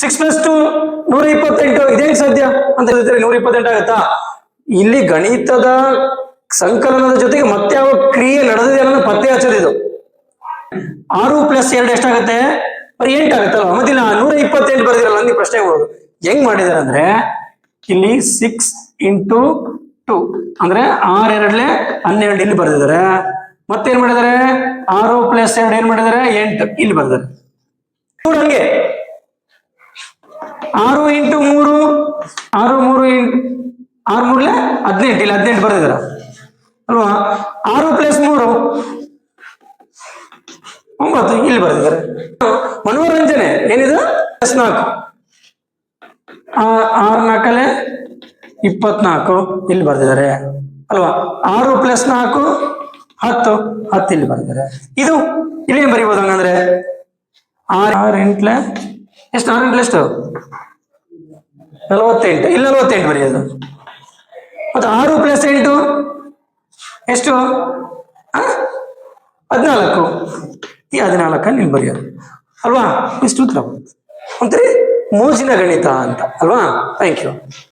Six plus two ನೂರ ಇಪ್ಪತ್ತೆಂಟು ಇದೇನ್ ಸಾಧ್ಯ? ಅಂತ ಹೇಳಿದ್ರೆ ನೂರ ಇಪ್ಪತ್ತೆಂಟು ಆಗುತ್ತಾ? ಇಲ್ಲಿ ಗಣಿತದ ಸಂಕಲನದ ಜೊತೆಗೆ ಮತ್ತೆ ಯಾವ ಕ್ರಿಯೆ ನಡೆದಿದೆ ಅನ್ನೋದು ಪತ್ತೆ ಹಚ್ಚೋದಿದು. ಆರು ಪ್ಲಸ್ ಎರಡು ಎಷ್ಟಾಗುತ್ತೆ? ಬರೀ ಎಂಟು ಆಗುತ್ತಲ್ಲ ಮತ್ತಿಲ್ಲ ನೂರ ಇಪ್ಪತ್ತೆಂಟು ಬರ್ದಿರಲ್ಲ ನೀವು ಪ್ರಶ್ನೆ ಹೋಗೋದು ಹೆಂಗ್ ಮಾಡಿದಾರೆ ಅಂದ್ರೆ ಇಲ್ಲಿ ಸಿಕ್ಸ್ ಇಂಟು ಟು ಅಂದ್ರೆ ಆರ್ ಎರಡ್ಲೆ ಹನ್ನೆರಡು ಇಲ್ಲಿ ಬರ್ದಿದ್ದಾರೆ. ಮತ್ತೇನ್ ಮಾಡಿದಾರೆ ಆರು ಪ್ಲಸ್ ಎರಡು ಏನ್ ಮಾಡಿದಾರೆ ಎಂಟು ಇಲ್ಲಿ ನೋಡು ಹಂಗೆ. ಆರು ಇಂಟು ಮೂರು, ಆರು ಮೂರು ಇಂಟು ಆರು ಮೂರ್ಲೆ ಹದಿನೆಂಟು, ಇಲ್ಲಿ ಹದಿನೆಂಟು ಬರ್ದಿದಾರ ಅಲ್ವಾ? ಆರು ಪ್ಲಸ್ ಮೂರು. ಒಂಬತ್ತು, ಇಲ್ಲಿ ಬರ್ದಿದ್ದಾರೆ. ಮನೋರಂಜನೆ, ಏನಿದು? ಪ್ಲಸ್ ನಾಲ್ಕು. ಆರು ನಾಲ್ಕಲೆ ಇಪ್ಪತ್ನಾಲ್ಕು, ಇಲ್ಲಿ ಬರ್ದಿದ್ದಾರೆ. ಅಲ್ವಾ? ಆರು ಪ್ಲಸ್ ನಾಲ್ಕು, ಹತ್ತು ಹತ್ತು ಇಲ್ಲಿ ಬರ್ದಿದ್ದಾರೆ. ಇದು, ಇಲ್ಲಿ ಬರಿಬೋದು ಹಂಗಂದ್ರೆ? ಆರು ಆರು ಎಂಟ್ಲೆ? ಎಷ್ಟು ಎಂಟ್ಲೆ ಎಷ್ಟು? ನಲವತ್ತೆಂಟು. ಇಲ್ಲಿ ನಲವತ್ತೆಂಟು ಬರೆಯೋದು ಮತ್ತು ಆರು ಪ್ಲಸ್ ಎಂಟು? ಎಷ್ಟು? ಹದಿನಾಲ್ಕು. ಈ ಹದಿನಾಲ್ಕಲ್ಲಿ ಇಲ್ಲಿ ಬರೆಯೋದು ಅಲ್ವಾ? ಇಷ್ಟು ಉತ್ತರ. ಅಂತೀರಿ ಮೋಜಿನ ಗಣಿತ ಅಂತ. ಅಲ್ವಾ? Thank you